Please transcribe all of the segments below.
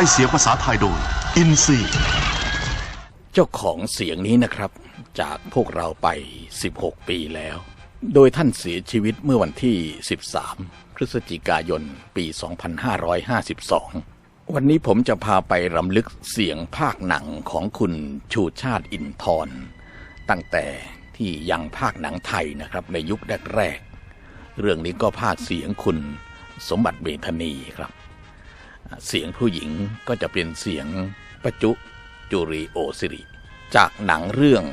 ช้เสียงภาษาไทยโดย อินซีเจ้าของเสียงนี้นะครับ จากพวกเราไป 16 ปีแล้ว โดยท่านเสียชีวิตเมื่อวันที่ 13 พฤศจิกายน ปี 2552 วันนี้ผมจะพาไปรำลึกเสียงภาคหนังของคุณชูชาติอินทร์ตั้งแต่ที่ยังภาคหนังไทยนะครับในยุคแรกๆเรื่องนี้ก็ภาคเสียงคุณสมบัติเมธานีครับ เสียงผู้หญิงก็จะเป็นเสียงประจุจุรีโอสิริ จากหนังเรื่อง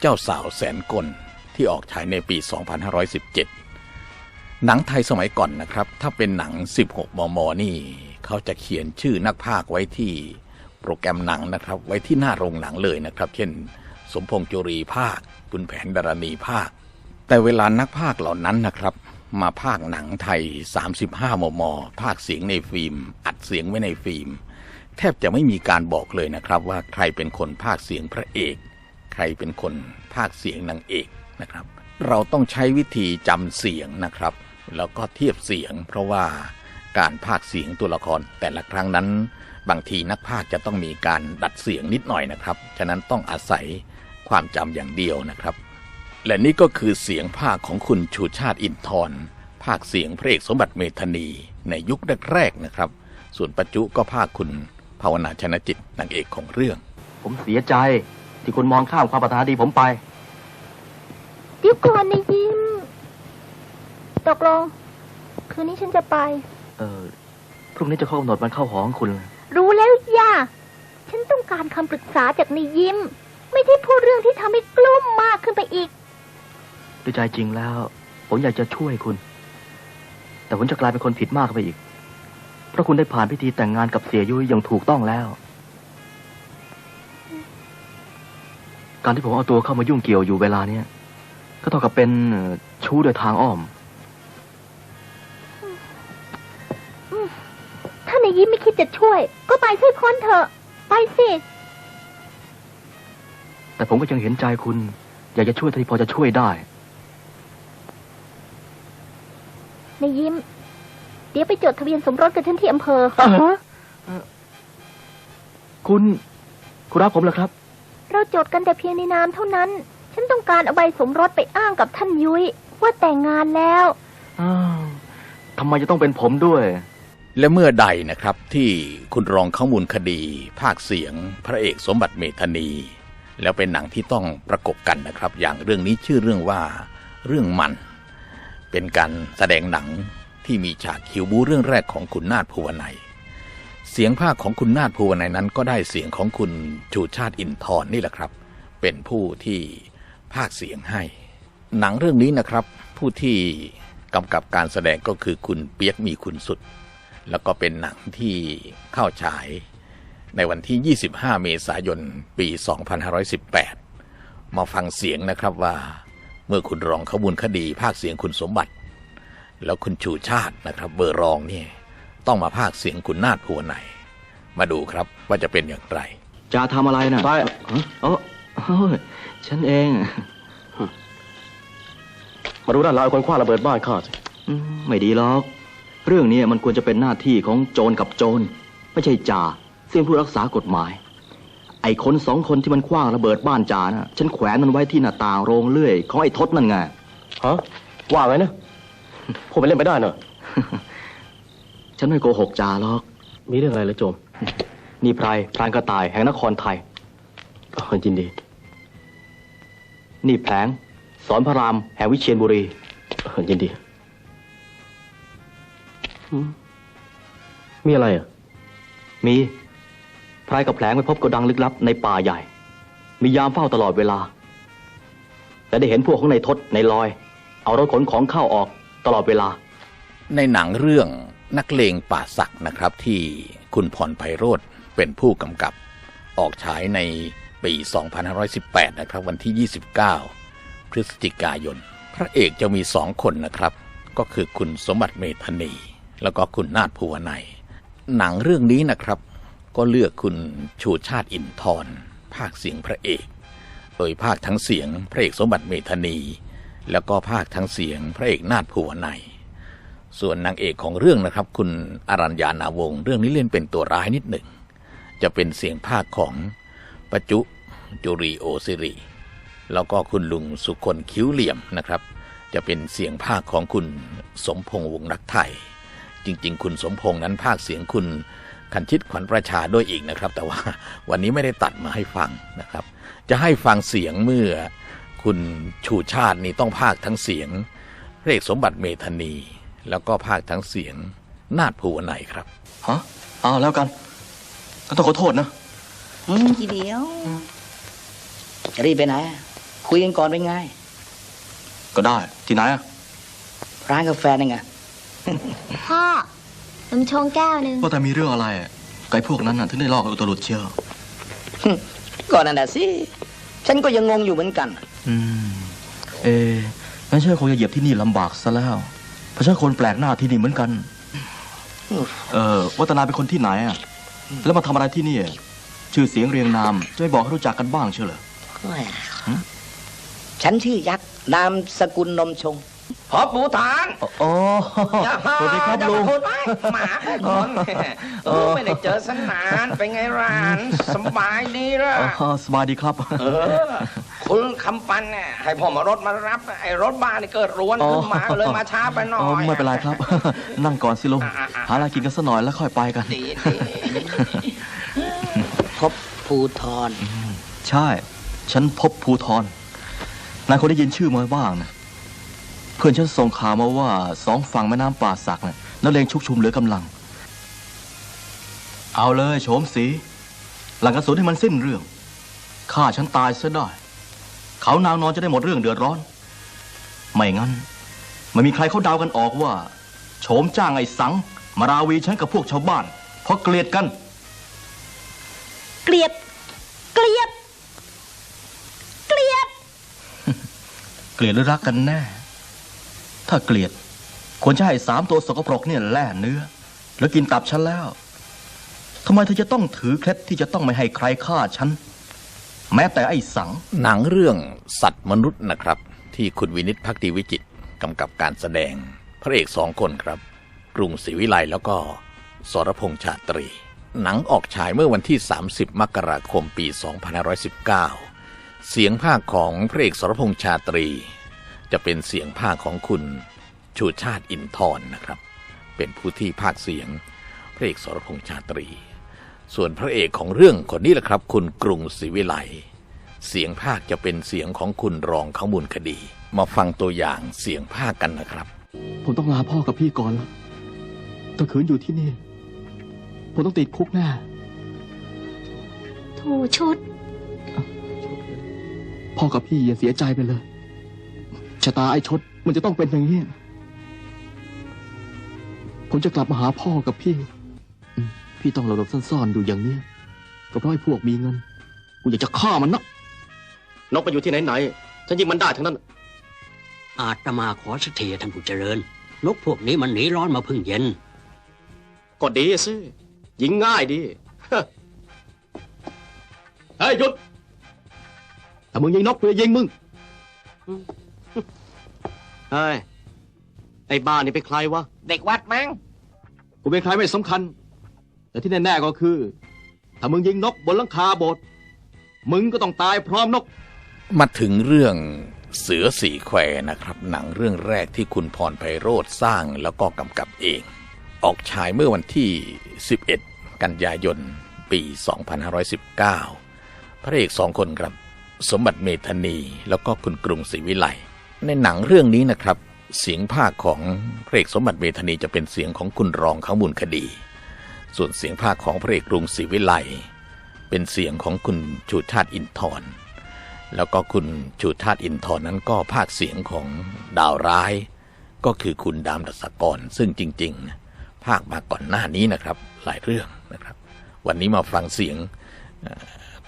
เจ้าสาวแสนกลที่ออกฉายในปี 2517 หนังไทยสมัยก่อนนะครับ ถ้าเป็นหนัง 16 มม นี่ เขาจะเขียนชื่อนักพากย์ไว้ที่โปรแกรมหนังนะครับ ไว้ที่หน้าโรงหนังเลยนะครับ เช่น สมพงษ์จุรีภาค คุณแผนดารณีภาค แต่เวลานักพากย์เหล่านั้นนะครับ มาพากย์หนังไทย 35 มมพากเสียงในฟิล์ม อัดเสียงไว้ในฟิล์ม แทบจะไม่มีการบอกเลยนะครับ ว่าใครเป็นคนพากย์เสียงพระเอก ใครเป็นคนพากย์เสียงนางเอกนะครับ เราต้องใช้วิธีจำเสียงนะครับ แล้วก็เทียบเสียง เพราะว่าการพากย์เสียงตัวละครแต่ละครั้งนั้น บางทีนักพากย์จะต้องมีการดัดเสียงนิดหน่อยนะครับ ฉะนั้นต้องอาศัยความจำอย่างเดียวนะครับ และนี่ก็คือเสียงภาคของคุณชูชาติอินทร์ภาคเสียงพระเอกสมบัติเมธานีในยุคแรกๆนะครับ ส่วนปัจจุก็ภาคคุณภาวนาชนะจิตนางเอกของเรื่อง ผมเสียใจที่คุณมองข้ามความปรารถนาดีผมไปเดี๋ยวก่อนนะยิ้ม ตกลง คืนนี้ฉันจะไป เออพรุ่งนี้จะเข้ากำหนดวันเข้าหอของคุณ รู้แล้วย่าฉันต้องการคำปรึกษาจากนายยิ้ม ไม่ใช่พูดเรื่องที่ทำให้กลุ้มมากขึ้นไปอีก ด้วยใจจริงแล้ว ผมอยากจะช่วยคุณ แต่ผมจะกลายเป็นคนผิดมากไปอีก เพราะคุณได้ผ่านพิธีแต่งงานกับเสียยุ้ยอย่างถูกต้องแล้ว การที่ผมเอาตัวเข้ามายุ่งเกี่ยวอยู่เวลาเนี้ยก็เท่ากับเป็นเอ่อชู้โดยทางอ้อม ถ้านายยิ้มไม่คิดจะช่วย ก็ไปช่วยคนเถอะ ไปสิ แต่ผมก็ยังเห็นใจคุณ อยากจะช่วยเท่าที่พอจะช่วยได้ นายยิ้ม เดี๋ยวไปจดทะเบียนสมรสกับฉันที่อำเภอคุณ คุณรักผมเหรอครับ เราจดกันแต่เพียงในนามเท่านั้น ฉันต้องการเอาใบสมรสไปอ้างกับท่านยุ้ยว่าแต่งงานแล้วอ้าวทำไมจะต้องเป็นผมด้วย และเมื่อใดนะครับที่คุณรองข้อมูลคดี ภาคเสียง พระเอกสมบัติเมธานี แล้วเป็นหนังที่ต้องประกบกันนะครับ อย่างเรื่องนี้ชื่อเรื่องว่าเรื่องมัน เป็นการแสดงหนังที่มีฉากคิวบูเรื่องแรกของคุณนาฏภูวนัย เสียงภาคของคุณนาฏภูวนัยนั้น ก็ได้เสียงของคุณชูชาติอินทร์นี่แหละครับ เป็นผู้ที่ภาคเสียงให้ หนังเรื่องนี้นะครับ ผู้ที่กำกับการแสดงก็คือคุณเปียกมีคุณสุด แล้วก็เป็นหนังที่เข้าฉายในวันที่ 25 เมษายน ปี 2518 มาฟังเสียงนะครับว่า มื่อคุณรองขบุญคดีภาคเสียงคุณสมบัติ แล้วคุณชูชาตินะครับ เบอร์รองเนี่ยต้องมาภาคเสียงคุณนาฏพัวไหนมาดูครับว่าจะเป็นอย่างไร จะทำอะไรนะไปฮะเออเอ้ยฉันเองมาดูด้านหลังคนคว้าระเบิดบ้านข้าสิอืมไม่ดีหรอก เรื่องนี้มันควรจะเป็นหน้าที่ของโจรกับโจร ไม่ใช่จ่าซึ่งผู้รักษากฎหมาย ไอ้คนสองคนที่มันคว้างระเบิดบ้านจ่านะฉันแขวนมันไว้ที่หน้าต่างโรงเลื่อยของไอ้ทศนั่นไงฮะว่าไงนะพูดไปเล่นไปได้เนอะฉันไม่โกหกจ่าหรอก มีเรื่องอะไรเลยโจม นี่ไพรพรานกระต่ายแห่งนครไทยอ๋อยินดี นี่แผลงสอนพระรามแห่งวิเชียรบุรีอ๋อยินดีอืมมีอะไรอะ มี พรายกับแผลงไปพบโกดังลึกลับในป่าใหญ่ มียามเฝ้าตลอดเวลา และได้เห็นพวกของในายทศในายลอย เอารถขนของเข้าออกตลอดเวลา ในหนังเรื่องนักเลงป่าศักนะครับที่คุณพรไพโรธเป็นผู้กำกับออกฉายในปี 2518 นะครับ วันที่ 29 พฤศจิกายน พระเอกจะมีสองคนนะครับ ก็คือคุณสมบัติเมธนี แล้วก็คุณนาฏภูวนัย หนังเรื่องนี้นะครับ ก็เลือกคุณชูชาติอินทร์ภาคเสียงพระเอก โดยภาคทั้งเสียงพระเอกสมบัติเมธานี แล้วก็ภาคทั้งเสียงพระเอกนาฏภูวนัย ส่วนนางเอกของเรื่องนะครับ คุณอรัญญานาวง เรื่องนี้เล่นเป็นตัวร้ายนิดหนึ่ง จะเป็นเสียงภาคของปจุจุรีโอซิริ แล้วก็คุณลุงสุคนคิ้วเหลี่ยมนะครับ จะเป็นเสียงภาคของคุณสมพงษ์วงศ์รักไทย จริง ๆ คุณสมพงษ์นั้นภาคเสียงคุณ คันชิตขวัญประชาด้วยอีกนะครับ แต่ว่าวันนี้ไม่ได้ตัดมาให้ฟังนะครับ จะให้ฟังเสียงเมื่อคุณชูชาตินี่ต้องภาคทั้งเสียงพระเอกสมบัติเมธานี แล้วก็ภาคทั้งเสียงนาดภูวนัยครับฮะเอาแล้วกันก็ต้องขอโทษนะอืมทีเดียวจะรีบไปไหนอะคุยกันก่อนเป็นไง ก็ได้ ที่ไหนอะร้านกาแฟนี่ไงพ่อ นมชงแก้วหนึ่งว่าแต่มีเรื่องอะไรอะไก่พวกนั้นน่ะถึงได้ลอกเอาตัวหลุดเชียวก่อนนั่นแหละสิ ฉันก็ยังงงอยู่เหมือนกัน อืม เอะงั้นฉันคงจะเหยียบที่นี่ลำบากซะแล้ว เพราะฉันคนแปลกหน้าที่นี่เหมือนกัน เออวัฒนาเป็นคนที่ไหนอะแล้วมาทำอะไรที่นี่อะชื่อเสียงเรียงนาม จะไม่บอกให้รู้จักกันบ้างเชียวเหรอ ฉันชื่อยักษ์ นามสกุลนมชง พอปูฐานอ๋อสวัสดีครับลุงหมาคนโอ้ไม่ได้เจอสนานเป็นไงร้านสบายดีล่ะอ๋อสบายดีครับเออคุณคำปันเนี่ยให้พ่อมารถมารับไอ้รถบ้านนี่เกิดรวนขึ้นมาเลยมาช้าไปหน่ออ๋อยไม่เป็นไรครับ นั่งก่อนสิลุงอะอะหาอะไรกินกันสักหน่อยแล้วค่อยไปกันดีดีพบภูทรใช่ ฉันพบภูทรนายคนได้ยินชื่อมาบ้างนะ เพื่อนฉันส่งข่าวมาว่าสองฝั่งแม่น้ำป่าสักนะนักเลงชุกชุมเหลือกำลัง เอาเลยโฉมสีหลังกระสุนให้มันสิ้นเรื่องฆ่าฉันตายซะได้ เขานางนอนจะได้หมดเรื่องเดือดร้อน ไม่งั้นไม่มีใครเขาเดากันออกว่า โฉมจ้างไอ้สัง มาราวีฉันกับพวกชาวบ้าน เพราะเกลียดกัน เกลียด เกลียด เกลียด เกลียดหรือรักกันแน่ ถ้าเกลียด ควรจะให้สามตัวสกปรกเนี่ยแล่เนื้อ แล้วกินตับฉันแล้วทำไมเธอจะต้องถือเคล็ดที่จะต้องไม่ให้ใครฆ่าฉัน แม้แต่ไอ้สัง หนังเรื่องสัตว์มนุษย์นะครับ ที่คุณวินิตพักดีวิจิตกำกับการแสดง พระเอกสองคนครับ กรุงศรีวิไลแล้วก็สรพงษ์ชาตรี หนังออกฉายเมื่อวันที่ 30 มกราคมปี 2519 เสียงภาคของพระเอกสรพงษ์ชาตรี จะเป็นเสียงภาคของคุณชูชาติอินทร์นะครับ เป็นผู้ที่ภาคเสียงพระเอกสรพงษ์ชาตรี ส่วนพระเอกของเรื่องคนนี้แหละครับ คุณกรุงศรีวิไลเสียงภาคจะเป็นเสียงของคุณรองข้ามูลคดี มาฟังตัวอย่างเสียงภาคกันนะครับ ผมต้องลาพ่อกับพี่ก่อนแล้วถ้าขืนอยู่ที่นี่ ผมต้องติดคุกแน่โถชุด พ่อกับพี่อย่าเสียใจไปเลย ชะตาไอ้ชดมันจะต้องเป็นอย่างนี้ผมจะกลับมาหาพ่อกับพี่อืมพี่ต้องหลบๆซ่อนๆอยู่อย่างนี้ก็เพราะไอ้พวกมีเงิน กูอยากจะฆ่ามันนะนกไปอยู่ที่ไหนๆฉันยิงมันได้ทั้งนั้น อาตมาขอสักทีท่านผู้เจริญ นกพวกนี้มันหนีร้อนมาเพึ่งเย็น ก็ดีสิยิงง่ายดีเฮ้ยหยุดถ้ามึงยิงนกกูจะยิงมึง เฮ้ย ไอ้บ้านี่เป็นใครวะ เด็กวัดมั้ง กูเป็นใครไม่สำคัญ แต่ที่แน่ๆก็คือ ถ้ามึงยิงนกบนหลังคาโบสถ์มึงก็ต้องตายพร้อมนก มาถึงเรื่องเสือสีแควนะครับ หนังเรื่องแรกที่คุณพรไพโรธสร้างแล้วก็กำกับเอง ออกฉายเมื่อวันที่ 11 กันยายน ปี 2519 พระเอกสองคนครับ สมบัติเมธานีแล้วก็คุณกรุงศรีวิไล ในหนังเรื่องนี้นะครับ เสียงภาคของพระเอกสมบัติเมธานีจะเป็นเสียงของคุณรองข้ามูลคดี ส่วนเสียงภาคของพระเอกกรุงศรีวิไลเป็นเสียงของคุณชูชาติอินทร์แล้วก็คุณชูชาติอินทร์นั้นก็ภาคเสียงของดาวร้าย ก็คือคุณดามดัสกร ซึ่งจริง ๆ ภาคมาก่อนหน้านี้นะครับ หลายเรื่องนะครับ วันนี้มาฟังเสียง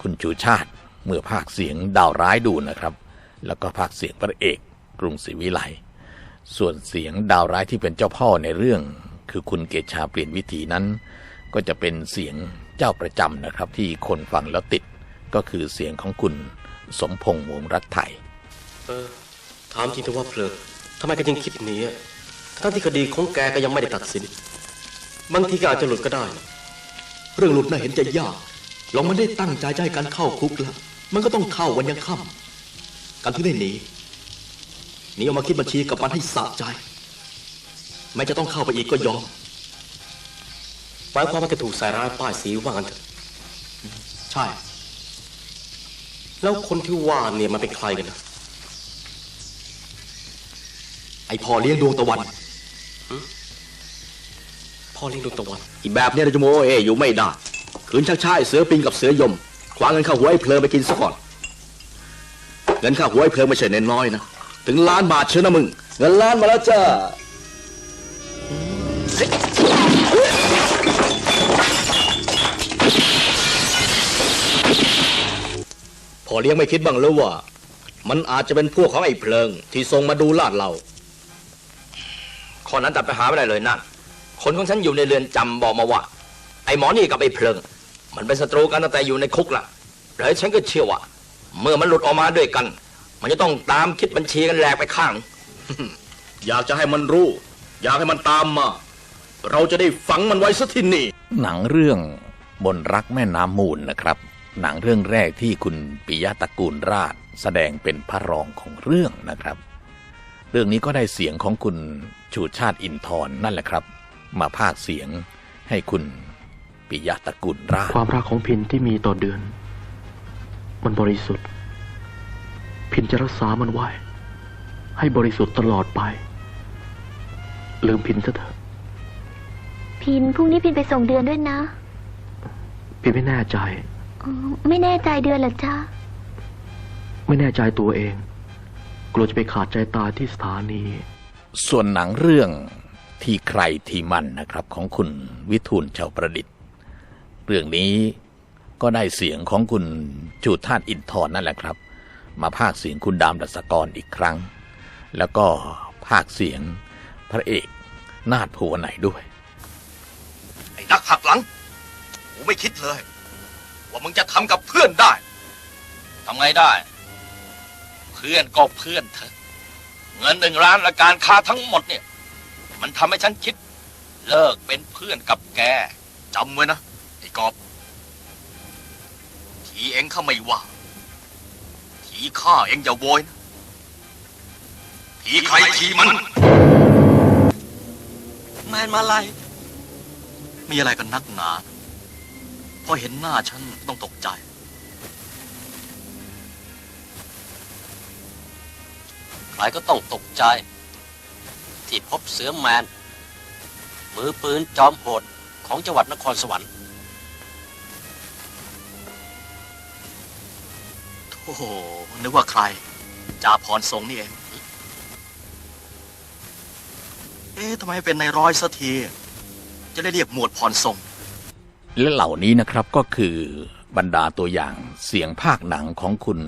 คุณชูชาติเมื่อภาคเสียงดาวร้ายดูนะครับ แล้วก็ภาคเสียงพระเอก กรุงศรีวิไลส่วนเสียงดาวร้ายที่เป็นเจ้าพ่อในเรื่อง คือคุณเกชาเปลี่ยนวิถีนั้น ก็จะเป็นเสียงเจ้าประจำนะครับ ที่คนฟังแล้วติด ก็คือเสียงของคุณสมพงษ์วงรัฐไทยเออถามจริงเถอะว่าเพลิงทำไมแกยังคิดหนีอะทั้งที่คดีของแกก็ยังไม่ได้ตัดสินบางทีก็อาจจะหลุดก็ได้ เรื่องหลุดน่าเห็นจะยากเราไม่ได้ตั้งใจจะให้กันเข้าคุกแล้วมันก็ต้องเข้าวันยังค่ำกันที่ได้หนี หนีออกมาคิดบัญชีกับมันให้สะใจแม้จะต้องเข้าไปอีกก็ยอมหมายความว่าแกถูกใส่ร้ายป้ายสีว่างันเถอะใช่ แล้วคนที่ว่าเนี่ยมันเป็นใครกันนะไอพ่อเลี้ยงดวงตะวันพ่อเลี้ยงดวงตะวันอีแบบเนี้ยเราจะโมเออยู่ไม่ได้ขืนชักช้าไอ้เสือปิงกับเสือยมคว้าเงินข้าหัวไอ้เพลิงไปกินซะก่อนเงินข้าหัวไอ้เพลิงไม่ใช่น้อยนะ ถึงล้านบาทเชียวนะมึง เงินล้านมาแล้วจ้าพอเลี้ยงไม่คิดบ้างหรือว่า มันอาจจะเป็นพวกของไอ้เพลิง ที่ส่งมาดูลาดเราข้อนั้นตัดไปหาไม่ได้เลยนั่นคนของฉันอยู่ในเรือนจำบอกมาว่า ไอ้หมอนี่กับไอ้เพลิง มันเป็นศัตรูกันตั้งแต่อยู่ในคุกละแล้วฉันก็เชื่อว่า เมื่อมันหลุดออกมาด้วยกัน มันจะต้องตามคิดบัญชีกันแหลกไปข้าง อยากจะให้มันรู้ อยากให้มันตามมา เราจะได้ฝังมันไว้สักที่นี่หนังเรื่องบนรักแม่น้ำมูลนะครับ หนังเรื่องแรกที่คุณปิยะตระกูลราช แสดงเป็นพระรองของเรื่องนะครับ เรื่องนี้ก็ได้เสียงของคุณชูชาติอินทร์นั่นแหละครับ มาพากย์เสียงให้คุณปิยะตระกูลราช ความรักของพินที่มีต่อเดือน มันบริสุทธิ์พิ นจะรักษามันไว้ ให้บริสุทธิ์ตลอดไป ลืมพินซะเถอะ พินพรุ่งนี้พินไปส่งเดือนด้วยนะ พินไม่แน่ใจอ๋อไม่แน่ใจเดือนเหรอจ๊ะไม่แน่ใจตัวเอง กลัวจะไปขาดใจตายที่สถานี ส่วนหนังเรื่องที่ใครที่มันนะครับของคุณวิทูลเฉาประดิษฐ์ เรื่องนี้ก็ได้เสียงของคุณจูธาตุอินทร์นั่นแหละครับ มาพากย์เสียงคุณดามดัสกรอีกครั้ง แล้วก็พากย์เสียงพระเอกนาฏภูวไหนด้วย ไอ้นักหักหลังกูไม่คิดเลย ว่ามึงจะทำกับเพื่อนได้ทำไงได้ เพื่อนก็เพื่อนเถอะ เงินหนึ่งล้านและการค้าทั้งหมดเนี่ย มันทำให้ฉันคิด เลิกเป็นเพื่อนกับแกจำไว้นะ ไอ้กอบ ทีเองข้าไม่ว่า ทีข้าเองอย่าโวยนะทีใครทีมัน แมนมาลายมีอะไรกันนักหนาพอเห็นหน้าฉันต้องตกใจ ใครก็ต้องตกใจ ที่พบเสือแมน มือปืนจอมโหดของจังหวัดนครสวรรค์ โอ้โห นึกว่าใคร จ่าพรทรงนี่เอง เอ๊ะทำไมเป็นในร้อยสักที จะได้เรียกหมวดพรทรง และเหล่านี้นะครับก็คือบรรดาตัวอย่างเสียงภาคหนังของคุณ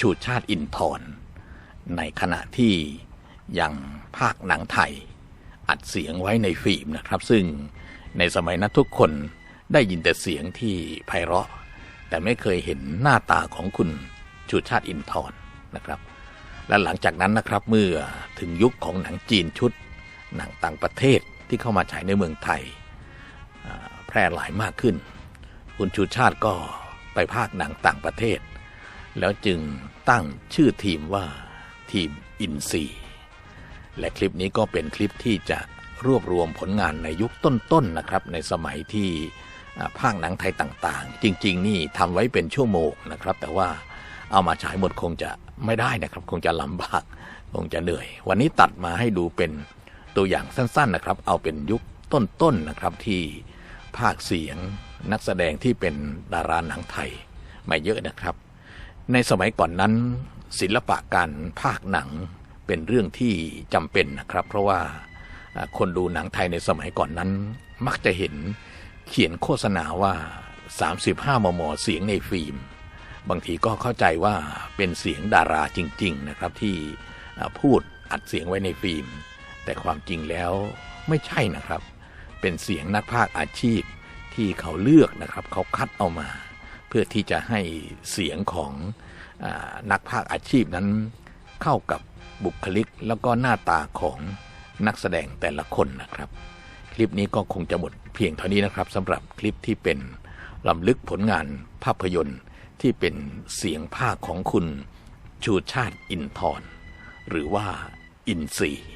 ชูชาติอินทร์ในขณะที่ยังภาคหนังไทย อัดเสียงไว้ในฟิล์มนะครับ ซึ่งในสมัยนั้นทุกคนได้ยินแต่เสียงที่ไพเราะ แต่ไม่เคยเห็นหน้าตาของคุณ ชูชาติอินทร์นะครับ และหลังจากนั้นนะครับเมื่อถึงยุคของหนังจีนชุด หนังต่างประเทศที่เข้ามาฉายในเมืองไทย แพร่หลายมากขึ้น คุณชูชาติก็ไปภาคหนังต่างประเทศ แล้วจึงตั้งชื่อทีมว่าทีมอินซีและคลิปนี้ก็เป็นคลิปที่จะรวบรวมผลงานในยุคต้นๆนะครับในสมัยที่ภาคหนังไทยต่างๆ จริง ๆ นี่ทำไว้เป็นชั่วโมงนะครับ แต่ว่า เอามาฉายหมดคงจะไม่ได้นะครับ คงจะลำบากคงจะเหนื่อย วันนี้ตัดมาให้ดูเป็นตัวอย่างสั้นๆนะครับ เอาเป็นยุคต้นๆนะครับที่ภาคเสียงนักแสดงที่เป็นดาราหนังไทยไม่เยอะนะครับ ในสมัยก่อนนั้น ศิลปะการภาคหนังเป็นเรื่องที่จำเป็นนะครับ เพราะว่าอ่าคนดูหนังไทยในสมัยก่อนนั้น มักจะเห็นเขียนโฆษณาว่า 35 มม เสียงในฟิล์ม บางทีก็เข้าใจว่าเป็นเสียงดาราจริง ๆ นะครับ ที่พูดอัดเสียงไว้ในฟิล์ม แต่ความจริงแล้วไม่ใช่นะครับ เป็นเสียงนักพากย์อาชีพที่เขาเลือกนะครับ เขาคัดเอามา เพื่อที่จะให้เสียงของอนักพากย์อาชีพนั้น เข้ากับบุคลิกแล้วก็หน้าตาของนักแสดงแต่ละคนนะครับ คลิปนี้ก็คงจะหมดเพียงเท่านี้นะครับสำหรับคลิปที่เป็นลำลึกผลงานภาพยนตร์ ที่เป็นเสียงภาคของคุณชูชาติอินทร์หรือว่าอินทรีย์